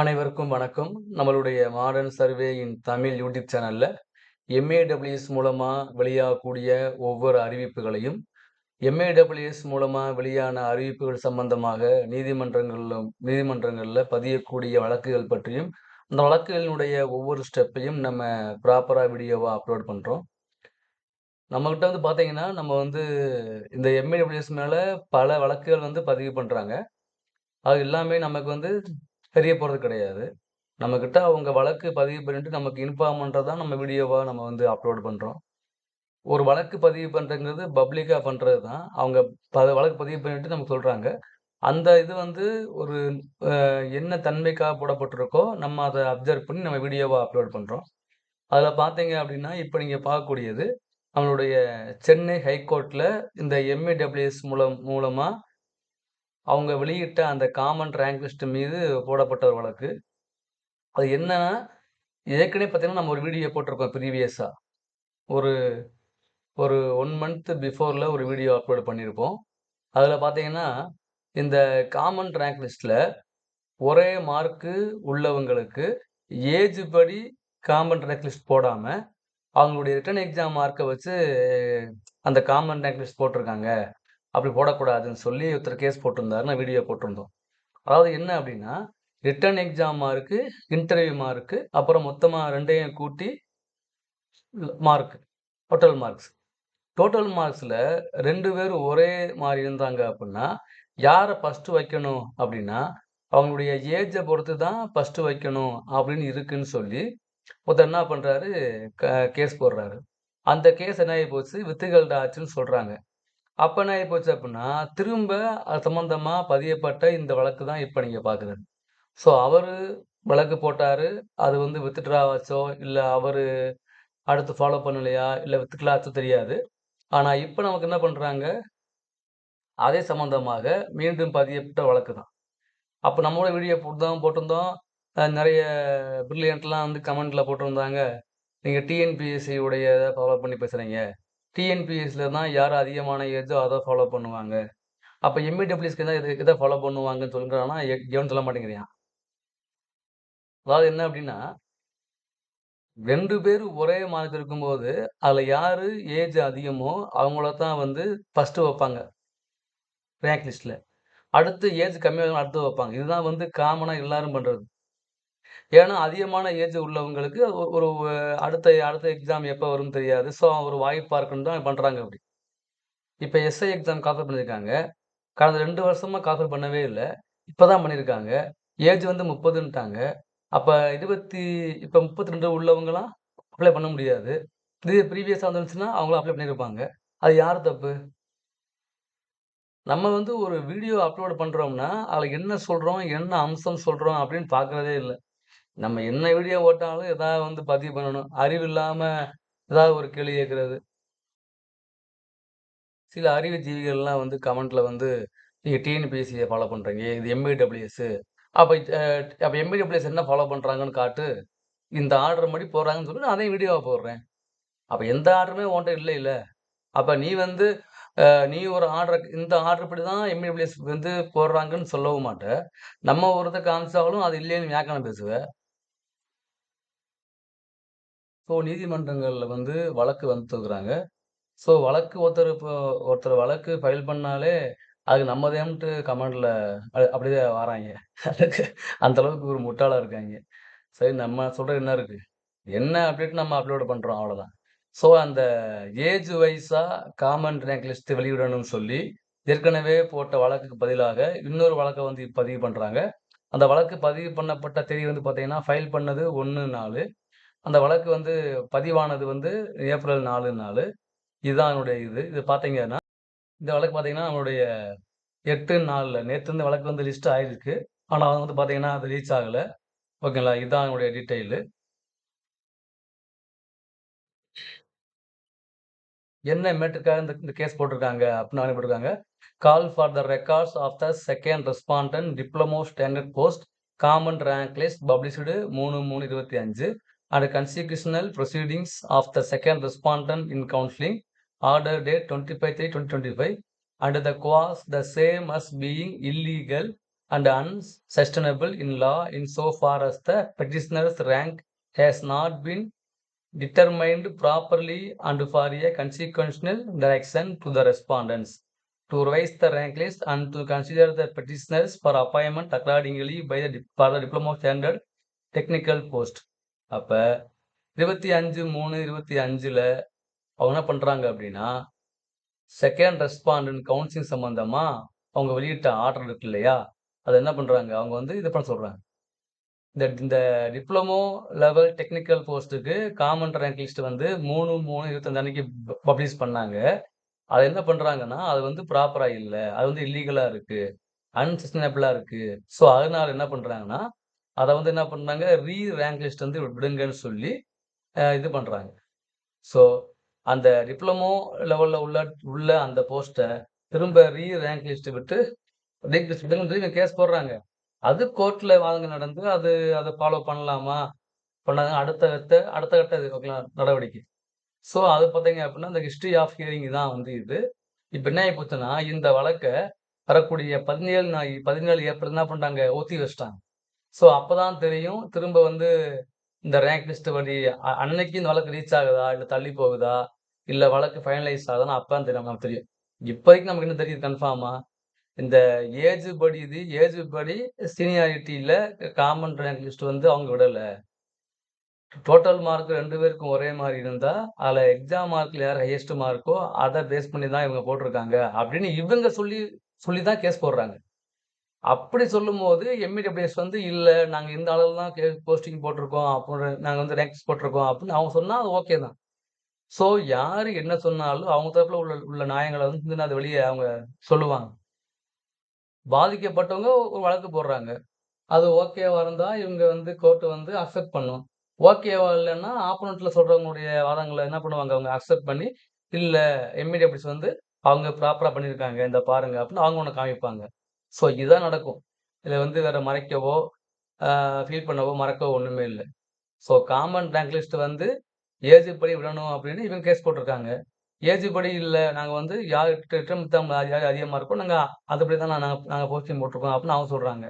அனைவருக்கும் வணக்கம். நம்மளுடைய modern survey in Tamil YouTube சேனலில் எம்ஏடபிள்யூஎஸ் மூலமாக வெளியாகக்கூடிய ஒவ்வொரு அறிவிப்புகளையும் எம்ஏடபிள்யூஎஸ் மூலமாக வெளியான அறிவிப்புகள் சம்பந்தமாக நீதிமன்றங்களில் நீதிமன்றங்களில் பதியக்கூடிய வழக்குகள் பற்றியும் அந்த வழக்குகளினுடைய ஒவ்வொரு ஸ்டெப்பையும் நம்ம ப்ராப்பராக வீடியோவாக அப்லோட் பண்ணுறோம் நம்மக்கிட்ட வந்து பார்த்தீங்கன்னா நம்ம வந்து இந்த எம்ஏடபிள்யூஎஸ் மேலே பல வழக்குகள் வந்து பதிவு பண்ணுறாங்க அது எல்லாமே நமக்கு வந்து தெரிய போகிறது கிடையாது. நம்மக்கிட்ட அவங்க வழக்கு பதிவு பண்ணிட்டு நமக்கு இன்ஃபார்ம் பண்ணுறது தான் நம்ம வீடியோவாக நம்ம வந்து அப்லோட் பண்ணுறோம் ஒரு வழக்கு பதிவு பண்ணுறங்கிறது பப்ளிக்காக பண்ணுறது தான் அவங்க ப வழக்கு பதிவு பண்ணிட்டு நமக்கு சொல்கிறாங்க அந்த இது வந்து ஒரு என்ன தன்மைக்காக போடப்பட்டிருக்கோ நம்ம அதை அப்சர்வ் பண்ணி நம்ம வீடியோவாக அப்லோட் பண்ணுறோம் அதில் பார்த்தீங்க அப்படின்னா இப்போ நீங்கள் பார்க்கக்கூடியது நம்மளுடைய சென்னை ஹைகோர்ட்டில் இந்த எம்ஏடபிள்யூஎஸ் மூலம் மூலமாக அவங்க வெளியிட்ட அந்த காமன் ரேங்க் லிஸ்ட் மீது போடப்பட்ட ஒரு வழக்கு. அது என்னன்னா ஏற்கனவே பார்த்தீங்கன்னா நம்ம ஒரு வீடியோ போட்டிருக்கோம் ப்ரீவியஸாக ஒரு ஒரு ஒன் மந்த் பிஃபோரில் ஒரு வீடியோ அப்லோட் பண்ணியிருப்போம். அதில் பார்த்தீங்கன்னா இந்த காமன் ரேங்க் லிஸ்ட்டில் ஒரே மார்க்கு உள்ளவங்களுக்கு ஏஜ் படி காமன் ரேங்க் லிஸ்ட் போடாமல் அவங்களுடைய ரிட்டன் எக்ஸாம் மார்க்கை வச்சு அந்த காமன் ரேங்க் லிஸ்ட் போட்டிருக்காங்க. அப்படி போடக்கூடாதுன்னு சொல்லி ஒருத்தர் கேஸ் போட்டிருந்தாரு நான் வீடியோ போட்டிருந்தோம். அதாவது என்ன அப்படின்னா written exam mark interview mark அப்புறம் மொத்தமாக ரெண்டையும் கூட்டி மார்க் டோட்டல் மார்க்ஸ் டோட்டல் மார்க்ஸில் ரெண்டு பேரும் ஒரே மாதிரி இருந்தாங்க அப்படின்னா யாரை ஃபஸ்ட்டு வைக்கணும் அப்படின்னா அவங்களுடைய ஏஜை பொறுத்து தான் ஃபஸ்ட்டு வைக்கணும் அப்படின்னு இருக்குன்னு சொல்லி ஒருத்தர் என்ன பண்ணுறாரு க கேஸ் போடுறாரு. அந்த கேஸ் என்ன ஆகி போச்சு? வித்துகள்ட ஆச்சுன்னு சொல்கிறாங்க அப்போ என்ன ஆகிப்போச்சு போச்சு அப்படின்னா திரும்ப அது சம்மந்தமாக பதியப்பட்ட இந்த வழக்கு தான் இப்போ நீங்கள் பார்க்குறது ஸோ அவர் வழக்கு போட்டார் அது வந்து வித்துட்ரா ஆச்சோ இல்லை அவர் அடுத்து ஃபாலோ பண்ணலையா இல்லை வித்துக்கலாச்சோ தெரியாது. ஆனால் இப்போ நமக்கு என்ன பண்ணுறாங்க அதே சம்மந்தமாக மீண்டும் பதியப்பட்ட வழக்கு தான். அப்போ நம்மளோட வீடியோ போட்டு போட்டிருந்தோம். நிறைய பிரில்லியன்ட்லாம் வந்து கமெண்ட்டில் போட்டிருந்தாங்க. நீங்கள் டிஎன்பிஎஸ்சி உடைய இதை ஃபாலோ பண்ணி பேசுகிறீங்க டிஎன்பிஎஸ்சியில் தான் யார் அதிகமான ஏஜோ அதை ஃபாலோ பண்ணுவாங்க. அப்போ எம்இடபிள்யூஸ்க்கு தான் இதை இதை ஃபாலோ பண்ணுவாங்கன்னு சொல்கிறான்னா எவன் சொல்ல மாட்டேங்கிறியா அதாவது என்ன அப்படின்னா ரெண்டு பேர் ஒரே மாநிலத்தில் இருக்கும்போது அதில் யார் ஏஜ் அதிகமோ அவங்கள தான் வந்து ஃபஸ்ட்டு வைப்பாங்க. ரேங்க் லிஸ்ட்டில் அடுத்து ஏஜ் கம்மியாக அடுத்து வைப்பாங்க. இதுதான் வந்து காமனாக எல்லாரும் பண்ணுறது ஏன்னா அதிகமான ஏஜ் உள்ளவங்களுக்கு ஒரு அடுத்த அடுத்த எக்ஸாம் எப்போ வரும்னு தெரியாது. ஸோ ஒரு வாய்ப்பாக இருக்குன்னு தான் பண்ணுறாங்க அப்படி. இப்போ எஸ்ஐ எக்ஸாம் கால்ஃபர் பண்ணியிருக்காங்க கடந்த ரெண்டு வருஷமாக கால்ஃபர் பண்ணவே இல்லை. இப்போ தான் பண்ணியிருக்காங்க ஏஜ் வந்து முப்பதுன்ட்டாங்க அப்போ இருபத்தி இப்போ முப்பத்தி ரெண்டு உள்ளவங்களாம் அப்ளை பண்ண முடியாது. இது ப்ரீவியஸாக வந்துருந்துச்சுன்னா அவங்களும் அப்ளை பண்ணியிருப்பாங்க அது யார் தப்பு? நம்ம வந்து ஒரு வீடியோ அப்லோட் பண்ணுறோம்னா அதில் என்ன சொல்கிறோம் என்ன அம்சம் சொல்கிறோம் அப்படின்னு பார்க்குறதே இல்லை. நம்ம என்ன வீடியோ ஓட்டாலும் ஏதாவது வந்து பதிவு பண்ணணும். அறிவு இல்லாமல் ஏதாவது ஒரு கேள்வி கேட்குறது. சில அறிவு ஜீவிகள்லாம் வந்து கமெண்ட்ல வந்து நீங்கள் டிஎன்பிஎஸ்சியை ஃபாலோ பண்ணுறீங்க இது எம்ஏடபிள்யூஎஸ் அப்போ அப்போ எம்பிடபிள்யூஎஸ் என்ன ஃபாலோ பண்ணுறாங்கன்னு காட்டு. இந்த ஆர்டர் மாதிரி போடுறாங்கன்னு சொல்லி நான் அதையும் வீடியோவை போடுறேன். அப்போ எந்த ஆர்டருமே உன்கிட்ட இல்லை இல்லை. அப்போ நீ வந்து நீ ஒரு ஆர்டர் இந்த ஆர்டர் படி தான் எம்பிடபிள்யூஎஸ் வந்து போடுறாங்கன்னு சொல்லவும் மாட்டேன் நம்ம ஒருத்தர் காமிச்சாலும் அது இல்லைன்னு வியாக்கணம் பேசுவேன் ஸோ நீதிமன்றங்களில் வந்து வழக்கு வந்துருக்குறாங்க. ஸோ வழக்கு ஒருத்தர் இப்போ ஒருத்தர் வழக்கு ஃபைல் பண்ணாலே அது நம்மதேன்ட்டு கமெண்டில் அப்படிதான் வராங்க. அதுக்கு அந்த அளவுக்கு ஒரு முட்டாளாக இருக்காங்க. சரி நம்ம சொல்கிறது என்ன இருக்குது என்ன அப்டேட் நம்ம அப்லோடு பண்ணுறோம் அவ்வளோதான் ஸோ அந்த ஏஜ் வைஸாக காமன் ரேங்க் லிஸ்ட் வெளியிடணும்னு சொல்லி ஏற்கனவே போட்ட வழக்குக்கு பதிலாக இன்னொரு வழக்கை வந்து பதிவு பண்ணுறாங்க அந்த வழக்கு பதிவு பண்ணப்பட்ட தேதி வந்து பார்த்தீங்கன்னா ஃபைல் பண்ணது ஒன்று நாலு. அந்த வழக்கு வந்து பதிவானது வந்து ஏப்ரல் நாலு நாலு. இதுதான் என்னுடைய இது. இது பார்த்தீங்கன்னா இந்த வழக்கு பார்த்தீங்கன்னா நம்மளுடைய எட்டு நாளில் நேற்று இந்த வழக்கு வந்து லிஸ்ட் ஆயிருக்கு. ஆனால் அது வந்து பார்த்தீங்கன்னா அது ரீச் ஆகலை. ஓகேங்களா? இதுதான் என்னுடைய டீட்டெயிலு என்ன மேட்டுக்காக இந்த இந்த கேஸ் போட்டிருக்காங்க அப்படின்னு அவங்க போட்டிருக்காங்க call for the records of the second respondent diploma standard post common rank list published மூணு மூணு இருபத்தி அஞ்சு. and constitutional proceedings of the second respondent in counseling, order date 25 3 2025, under the cause the same as being illegal and unsustainable in law insofar as the petitioner's rank has not been determined properly and for a consequential direction to the respondents to raise the rank list and to consider the petitioners for appointment accordingly by the, for the diploma standard technical post. அப்ப இருபத்தி அஞ்சு மூணு இருபத்தி அஞ்சுல அவங்க என்ன பண்றாங்க அப்படின்னா செகண்ட் ரெஸ்பாண்டன்ட் கவுன்சிலிங் சம்பந்தமா அவங்க வெளியிட்ட ஆர்டர் இருக்கு இல்லையா அதை என்ன பண்றாங்க? அவங்க வந்து இது பண்ண சொல்றாங்க. இந்த இந்த டிப்ளமோ லெவல் டெக்னிக்கல் போஸ்ட்டுக்கு காமன் ரேங்க் லிஸ்ட் வந்து மூணு மூணு இருபத்தஞ்சு அன்னைக்கு பப்ளிஷ் பண்ணாங்க. அதை என்ன பண்ணுறாங்கன்னா அது வந்து ப்ராப்பராக இல்லை. அது வந்து இல்லீகலாக இருக்குது அன்சஸ்டைனபிளா இருக்குது ஸோ அதனால் என்ன பண்ணுறாங்கன்னா அதை வந்து என்ன பண்ணாங்க? ரீ ரேங்க் லிஸ்ட் வந்து விடுங்கன்னு சொல்லி இது பண்ணுறாங்க ஸோ அந்த டிப்ளமோ லெவலில் உள்ள உள்ள அந்த போஸ்ட்டை திரும்ப ரீ ரேங்க் லிஸ்ட் விட்டு ரேங்க் லிஸ்ட் விடுங்கன்னு சொல்லி கேஸ் போடுறாங்க. அது கோர்ட்டில் வாதங்கள் நடந்து அது அதை ஃபாலோ பண்ணலாமா? பண்ணாங்க. அடுத்த கட்ட அடுத்த கட்ட இது ஓகேங்களா, நடவடிக்கை. ஸோ அது பார்த்தீங்க அப்படின்னா இந்த ஹிஸ்ட்ரி ஆஃப் ஹியரிங் தான் வந்து இது. இப்போ என்ன ஆகி போச்சுன்னா இந்த வழக்கை வரக்கூடிய பதினேழு நாய் பதினேழு ஏப்ரல் என்ன பண்ணுறாங்க ஒத்தி வச்சிட்டாங்க. ஸோ அப்போ தான் தெரியும். திரும்ப வந்து இந்த ரேங்க் லிஸ்ட் படி அன்னைக்கு இந்த வழக்கு ரீச் ஆகுதா? இல்லை தள்ளி போகுதா? இல்லை வழக்கு ஃபைனலைஸ் ஆகுதான்னு அப்பதான் தெரியும் நமக்கு தெரியும். இப்போதைக்கு நமக்கு என்ன தெரியுது? கன்ஃபார்மாக இந்த ஏஜ் படி இது ஏஜ் படி சீனியாரிட்டியில் காமன் ரேங்க் லிஸ்ட் வந்து அவங்க விடலை. டோட்டல் மார்க் ரெண்டு பேருக்கும் ஒரே மாதிரி இருந்தால் அதில் எக்ஸாம் மார்க்கில் யார் ஹையஸ்ட் மார்க்கோ அதை பேஸ் பண்ணி தான் இவங்க போட்டிருக்காங்க அப்படின்னு இவங்க சொல்லி சொல்லி தான் கேஸ் போடுறாங்க. அப்படி சொல்லும்போது எம்இடபிள்யூஎஸ் வந்து இல்லை நாங்கள் இந்த அளவு தான் போஸ்டிங் போட்டிருக்கோம் அப்புறம் நாங்கள் வந்து ரேங்க்ஸ் போட்டிருக்கோம் அப்படின்னு அவங்க சொன்னால் அது ஓகே தான். ஸோ யார் என்ன சொன்னாலும் அவங்க தரப்பில் உள்ள உள்ள நியாயங்களை வந்து அது வெளியே அவங்க சொல்லுவாங்க. பாதிக்கப்பட்டவங்க ஒரு வழக்கு போடுறாங்க. அது ஓகேவா இருந்தால் இவங்க வந்து கோர்ட்டை வந்து அக்செப்ட் பண்ணும். ஓகேவா இல்லைன்னா ஆப்போனண்ட்டில் சொல்கிறவங்களுடைய வாதங்களை என்ன பண்ணுவாங்க? அவங்க அக்செப்ட் பண்ணி இல்லை எம்இடபிள்யூஸ் வந்து அவங்க ப்ராப்பராக பண்ணியிருக்காங்க இந்த பாருங்க அப்படின்னு அவங்க ஒன்று காமிப்பாங்க. ஸோ இதுதான் நடக்கும். இதில் வந்து வேறு மறைக்கவோ ஃபீல் பண்ணவோ மறக்கவோ ஒன்றுமே இல்லை. ஸோ காமன் ரேங்க் லிஸ்ட் வந்து ஏஜ் படி விடணும் அப்படின்னு இவங்க கேஸ் போட்டிருக்காங்க. ஏஜ் படி இல்லை நாங்கள் வந்து யார் ரிட்டம் யார் அதிகமாக இருக்கோ நாங்கள் அதுபடி தான் நாங்கள் நாங்கள் போஸ்டிங் போட்டிருக்கோம் அப்படின்னு அவங்க சொல்கிறாங்க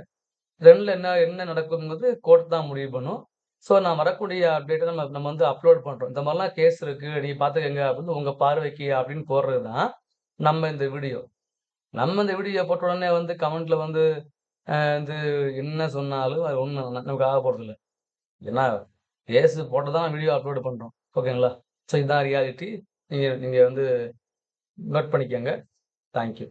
ரெண்டில் என்ன என்ன நடக்குங்கிறது கோர்ட் தான் முடிவு பண்ணும். ஸோ நான் வரக்கூடிய அப்டேட்டை நம்ம நம்ம வந்து அப்லோட் பண்ணுறோம் இந்த மாதிரிலாம் கேஸ் இருக்குது நீ பார்த்துக்கங்க அப்படின்னு உங்கள் பார்வைக்கு அப்படின்னு போடுறது தான் நம்ம இந்த வீடியோ நம்ம இந்த வீடியோ போட்ட உடனே வந்து கமெண்ட்ல வந்து இது என்ன சொன்னாலும் அது ஒன்றும் நமக்கு ஆக போகிறதில்ல ஏன்னா ஏசு போட்டு தான் வீடியோ அப்லோடு பண்ணுறோம் ஓகேங்களா ஸோ இதுதான் ரியாலிட்டி நீங்கள் நீங்கள் வந்து நோட் பண்ணிக்கோங்க. தேங்க்யூ